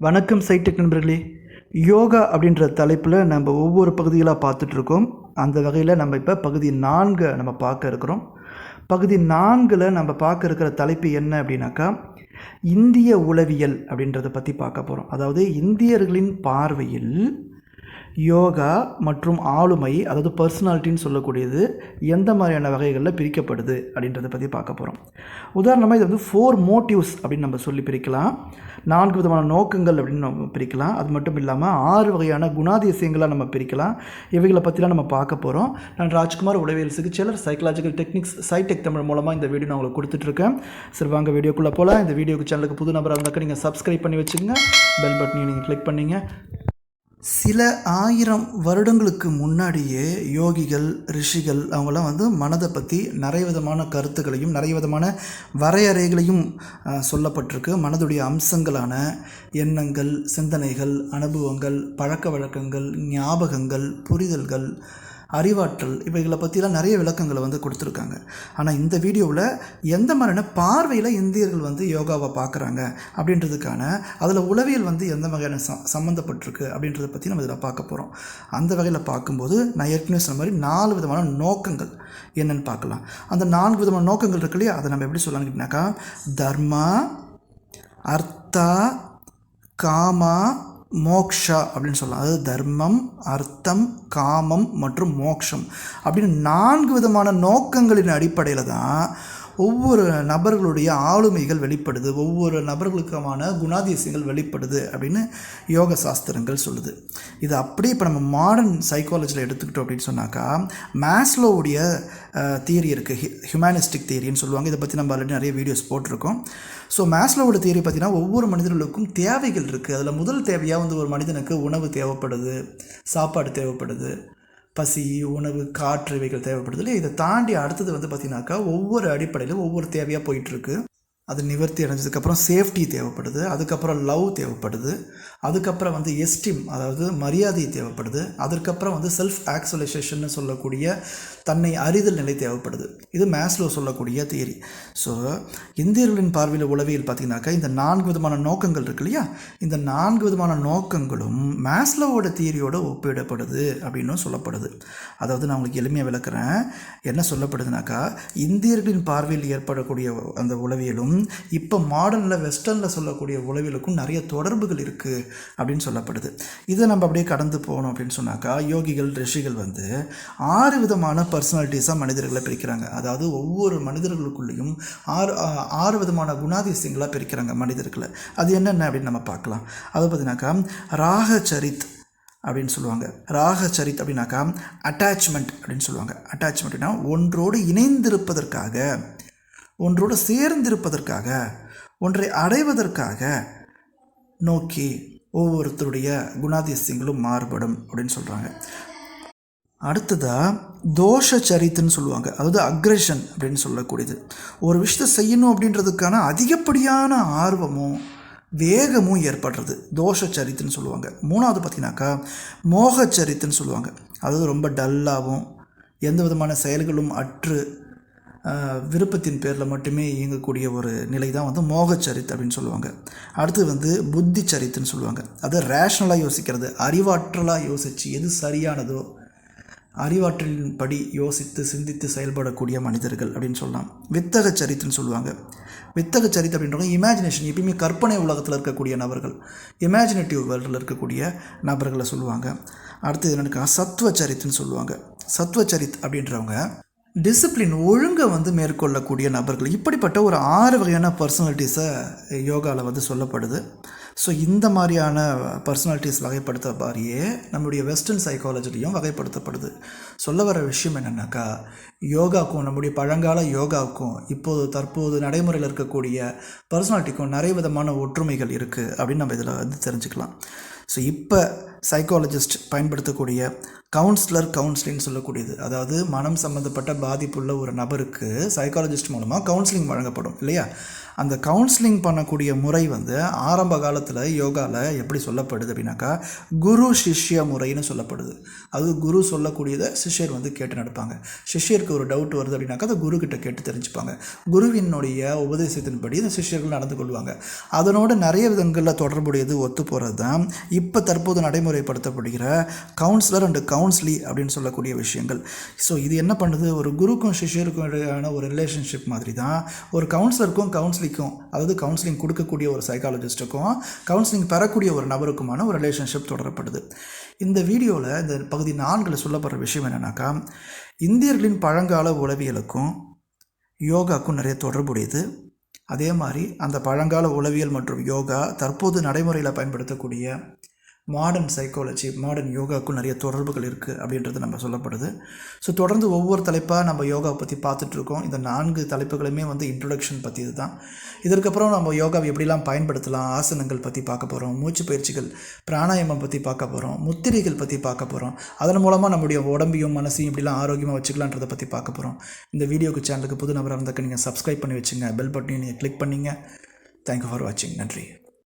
வணக்கம் சைடெக் நண்பர்களே. யோகா அப்படின்ற தலைப்பில் நம்ம ஒவ்வொரு பகுதிகளாக பார்த்துட்ருக்கோம். அந்த வகையில் நம்ம இப்போ பகுதி நான்கை நம்ம பார்க்க இருக்கிறோம். பகுதி நான்கில் நம்ம பார்க்க இருக்கிற தலைப்பு என்ன அப்படின்னாக்கா இந்திய உளவியல் அப்படின்றத பற்றி பார்க்க போகிறோம் அதாவது இந்தியர்களின் பார்வையில் யோகா மற்றும் ஆளுமை அதாவது பர்சனாலிட்டின்னு சொல்லக்கூடியது எந்த மாதிரியான வகைகளில் பிரிக்கப்படுது அப்படின்றத பற்றி பார்க்க போகிறோம் உதாரணமாக இது வந்து ஃபோர் மோட்டிவ்ஸ் அப்படின்னு நம்ம சொல்லி பிரிக்கலாம். நான்கு விதமான நோக்கங்கள் அப்படின்னு நம்ம பிரிக்கலாம். அது மட்டும் இல்லாமல் ஆறு வகையான குணாதிசயங்களாக நம்ம பிரிக்கலாம். இவைகளை பற்றிலாம் நம்ம பார்க்க போகிறோம் நான் ராஜ்குமார் உளவியல் சிகிச்சையாளர் சைக்கலாஜிக்கல் டெக்னிக்ஸ் சைடெக் தமிழ் மூலமாக இந்த வீடியோ நான் உங்களுக்கு கொடுத்துட்ருக்கேன். சரி வாங்க வீடியோக்குள்ளே போகலாம் இந்த வீடியோக்கு சேனலுக்கு புது நபராக இருந்தாக்க நீங்கள் சப்ஸ்கிரைப் பண்ணி வச்சுக்கோங்க. பெல் பட்டனையும் நீங்கள் கிளிக் பண்ணிங்க. சில ஆயிரம் வருடங்களுக்கு முன்னாடியே யோகிகள் ரிஷிகள் அவங்களாம் வந்து மனதை பற்றி நிறைய விதமான கருத்துக்களையும் நிறைய விதமான வரையறைகளையும் சொல்லப்பட்டிருக்கு. மனதுடைய அம்சங்களான எண்ணங்கள் சிந்தனைகள் அனுபவங்கள் பழக்க வழக்கங்கள் ஞாபகங்கள் புரிதல்கள் அறிவாற்றல் இவைகளை பற்றிலாம் நிறைய விளக்கங்களை வந்து கொடுத்துருக்காங்க. ஆனால் இந்த வீடியோவில் எந்த மாதிரியான பார்வையில் இந்தியர்கள் வந்து யோகாவை பார்க்குறாங்க அப்படின்றதுக்கான அதில் உளவியல் வந்து எந்த வகையான ச சம்மந்தப்பட்டிருக்கு அப்படின்றத பற்றி நம்ம இதில் பார்க்க போகிறோம் அந்த வகையில் பார்க்கும்போது நான் ஏற்கனவே சொன்ன மாதிரி நாலு விதமான நோக்கங்கள் என்னன்னு பார்க்கலாம். அந்த நான்கு விதமான நோக்கங்கள் இருக்கு இல்லையா? அதை நம்ம எப்படி சொல்லலாம்னு கேட்டிங்கனாக்கா தர்மா அர்த்தா காமா மோக்ஷா அப்படின்னு சொல்லலாம். அதாவது தர்மம் அர்த்தம் காமம் மற்றும் மோக்ஷம் அப்படின்னு நான்கு விதமான நோக்கங்களின் அடிப்படையில் தான் ஒவ்வொரு நபர்களுடைய ஆளுமைகள் வெளிப்படுது ஒவ்வொரு நபர்களுக்குமான குணாதிசயங்கள் வெளிப்படுது அப்படின்னு யோக சாஸ்திரங்கள் சொல்லுது. இது அப்படியே இப்போ நம்ம மாடர்ன் சைக்காலஜியில் எடுத்துக்கிட்டோம் அப்படின்னு சொன்னாக்கா மேஸ்லோவுடைய தியரி இருக்குது ஹியூமனிஸ்டிக் தியரின்னு சொல்லுவாங்க. இதை பற்றி நம்ம ஆல்ரெடி நிறைய வீடியோஸ் போட்டிருக்கோம். ஸோ மேஸ்லோவோட தியரி பார்த்தீங்கன்னா ஒவ்வொரு மனிதர்களுக்கும் தேவைகள் இருக்குது அதில் முதல் தேவையாக வந்து ஒரு மனிதனுக்கு உணவு தேவைப்படுது சாப்பாடு தேவைப்படுது பசி உணவு காற்று இவைகள் தேவைப்படுது. இல்லையா இதை தாண்டி அடுத்தது வந்து பார்த்தீங்கன்னாக்கா ஒவ்வொரு அடிப்படையிலும் ஒவ்வொரு தேவையாக போயிட்டுருக்கு அது நிவர்த்தி அடைஞ்சதுக்கப்புறம் சேஃப்டி தேவைப்படுது அதுக்கப்புறம் லவ் தேவைப்படுது அதுக்கப்புறம் வந்து எஸ்டிம் அதாவது மரியாதை தேவைப்படுது அதுக்கப்புறம் வந்து செல்ஃப் ஆக்சுவலைசேஷன் சொல்லக்கூடிய தன்னை அறிதல் நிலை தேவைப்படுது. இது மேஸ்லோ சொல்லக்கூடிய தியரி ஸோ இந்தியர்களின் பார்வையில் உளவியல் பார்த்தீங்கன்னாக்கா இந்த நான்கு விதமான நோக்கங்கள் இருக்கு இல்லையா? இந்த நான்கு விதமான நோக்கங்களும் மேஸ்லோவோட தியரியோட ஒப்பிடப்படுது அப்படின்னும் சொல்லப்படுது. அதாவது நான் உங்களுக்கு எளிமையாக விளக்குறேன். என்ன சொல்லப்படுதுனாக்கா இந்தியர்களின் பார்வையில் ஏற்படக்கூடிய அந்த உளவியலும் இப்போ மாடர்னில் வெஸ்டர்னில் சொல்லக்கூடிய உளவியலுக்கும் நிறைய தொடர்புகள் இருக்குது அப்படின்னு சொல்லப்படுது. இதை நம்ம அப்படியே கடந்து போகணும் அப்படின்னு சொன்னாக்கா யோகிகள் ரிஷிகள் வந்து ஆறு விதமான பர்சனாலிட்டிஸாக மனிதர்களை பிரிக்கிறாங்க. அதாவது ஒவ்வொரு மனிதர்களுக்குள்ளேயும் ஆறு ஆறு விதமான குணாதிசயங்களாக பிரிக்கிறாங்க மனிதர்களை. அது என்னென்ன அப்படின்னு நம்ம பார்க்கலாம். அது பார்த்தீங்கன்னாக்கா ராகச்சரித் அப்படின்னு சொல்லுவாங்க. ராக சரித் அப்படின்னாக்கா அட்டாச்மெண்ட் அப்படின்னு சொல்லுவாங்க. அட்டாச்மெண்ட்னா ஒன்றோடு இணைந்திருப்பதற்காக ஒன்றோடு சேர்ந்திருப்பதற்காக ஒன்றை அடைவதற்காக நோக்கி ஒவ்வொருத்தருடைய குணாதிசயங்களும் மாறுபடும் அப்படின்னு சொல்கிறாங்க அடுத்ததாக தோஷ சரித்துன்னு சொல்லுவாங்க. அதாவது அக்ரெஷன் அப்படின்னு சொல்லக்கூடியது. ஒரு விஷயத்தை செய்யணும் அப்படின்றதுக்கான அதிகப்படியான ஆர்வமும் வேகமும் ஏற்படுறது. தோஷ சரித்துன்னு சொல்லுவாங்க. மூணாவது பார்த்தீங்கன்னாக்கா மோக சரித்துன்னு சொல்லுவாங்க. அதாவது ரொம்ப டல்லாகவும் எந்த விதமான செயல்களும் அற்று விருப்பத்தின் பேரில் மட்டுமே இயங்கக்கூடிய ஒரு நிலை தான் வந்து மோகச்சரித் அப்படின்னு சொல்லுவாங்க. அடுத்து வந்து புத்தி சரித்துன்னு சொல்லுவாங்க. அது ரேஷ்னலாக யோசிக்கிறது அறிவாற்றலாக யோசித்து எது சரியானதோ அறிவாற்றலின் படி யோசித்து சிந்தித்து செயல்படக்கூடிய மனிதர்கள் அப்படின்னு சொல்லலாம். வித்தக சரித்துன்னு சொல்லுவாங்க. வித்தக சரித்து அப்படின்றவங்க இமேஜினேஷன் எப்பயுமே கற்பனை உலகத்தில் இருக்கக்கூடிய நபர்கள் இமேஜினேட்டிவ் வேர்ல்டில் இருக்கக்கூடிய நபர்களை சொல்லுவாங்க. அடுத்து என்னென்னு சத்துவ சரித்துன்னு சொல்லுவாங்க. சத்துவ சரித் அப்படின்றவங்க டிசிப்ளின் ஒழுங்கை வந்து மேற்கொள்ளக்கூடிய நபர்கள். இப்படிப்பட்ட ஒரு ஆறு வகையான பர்சனாலிட்டிஸை யோகாவில் வந்து சொல்லப்படுது. ஸோ இந்த மாதிரியான பர்சனாலிட்டிஸ் வகைப்படுத்த மாதிரியே நம்முடைய வெஸ்டர்ன் சைக்காலஜிலையும் வகைப்படுத்தப்படுது. சொல்ல வர விஷயம் என்னென்னாக்கா யோகாவுக்கும் நம்முடைய பழங்கால யோகாவுக்கும் இப்போது தற்போது நடைமுறையில் இருக்கக்கூடிய பர்சனாலிட்டிக்கும் நிறைய விதமான ஒற்றுமைகள் இருக்குது அப்படின்னு நம்ம இதில் வந்து தெரிஞ்சுக்கலாம். ஸோ இப்போ சைக்காலஜிஸ்ட் பயன்படுத்தக்கூடிய கவுன்சிலர் கவுன்சிலிங் சொல்லக்கூடியது. அதாவது மனம் சம்மந்தப்பட்ட பாதிப்புள்ள ஒரு நபருக்கு சைக்காலஜிஸ்ட் மூலமாக கவுன்சிலிங் வழங்கப்படும் இல்லையா? அந்த கவுன்சிலிங் பண்ணக்கூடிய முறை வந்து ஆரம்ப காலத்தில் யோகாவில் எப்படி சொல்லப்படுது அப்படின்னாக்கா குரு சிஷ்ய முறைன்னு சொல்லப்படுது. அது குரு சொல்லக்கூடியதை சிஷ்யர் வந்து கேட்டு நடப்பாங்க. சிஷ்யருக்கு ஒரு டவுட் வருது அப்படின்னாக்கா அதை குரு கேட்டு தெரிஞ்சுப்பாங்க. குருவினுடைய உபதேசத்தின்படி இந்த சிஷ்யர்கள் நடந்து கொள்வாங்க. அதனோட நிறைய விதங்களில் தொடர்புடையது ஒத்து போகிறது தான் இப்போ தற்போது நடைமுறைப்படுத்தப்படுகிற கவுன்சிலர் அண்டு கவுன்சிலி அப்படின்னு சொல்லக்கூடிய விஷயங்கள். ஸோ இது என்ன பண்ணுது? ஒரு குருக்கும் சிஷ்யருக்கும் இடையான ஒரு ரிலேஷன்ஷிப் மாதிரி தான் ஒரு கவுன்சிலருக்கும் கவுன்சிலிங் கவுன்சிலிங்க்கும் அதாவது கவுன்சிலிங் கொடுக்கக்கூடிய ஒரு சைக்காலஜிஸ்ட்டுக்கும் கவுன்சிலிங் பெறக்கூடிய ஒரு நபருக்குமான ஒரு ரிலேஷன்ஷிப் தொடரப்படுது. இந்த வீடியோவில் இந்த பகுதி நான்கில் சொல்லப்படுற விஷயம் என்னென்னாக்கா இந்தியர்களின் பழங்கால உளவியலுக்கும் யோகாக்கும் நிறைய தொடர்புடையது. அதே மாதிரி அந்த பழங்கால உளவியல் மற்றும் யோகா தற்போது நடைமுறையில் பயன்படுத்தக்கூடிய மாடர்ன் சைக்காலஜி மாடர்ன் யோகாவுக்கும் நிறைய தொடர்புகள் இருக்குது அப்படின்றது நம்ம சொல்லப்படுது. ஸோ தொடர்ந்து ஒவ்வொரு தலைப்பாக நம்ம யோகாவை பற்றி பார்த்துட்ருக்கோம். இந்த நான்கு தலைப்புகளுமே வந்து இன்ட்ரொடக்ஷன் பற்றி தான் இதற்கப்புறம் நம்ம யோகாவை எப்படிலாம் பயன்படுத்தலாம் ஆசனங்கள் பற்றி பார்க்க போகிறோம் மூச்சு பயிற்சிகள் பிராணாயாமம் பற்றி பார்க்க போகிறோம் முத்திரைகள் பற்றி பார்க்க போகிறோம் அதன் மூலமாக நம்முடைய உடம்பையும் மனசையும் எப்படிலாம் ஆரோக்கியமாக வச்சுக்கலான்றதை பற்றி பார்க்க போகிறோம் இந்த வீடியோக்கு சேனலுக்கு புது நபராக இருந்தக்க நீங்கள் சப்ஸ்கிரைப் பண்ணி வச்சுங்க பெல் பட்டனையும் நீங்கள் கிளிக் பண்ணிங்க. தேங்க்யூ ஃபார் வாட்சிங் நன்றி.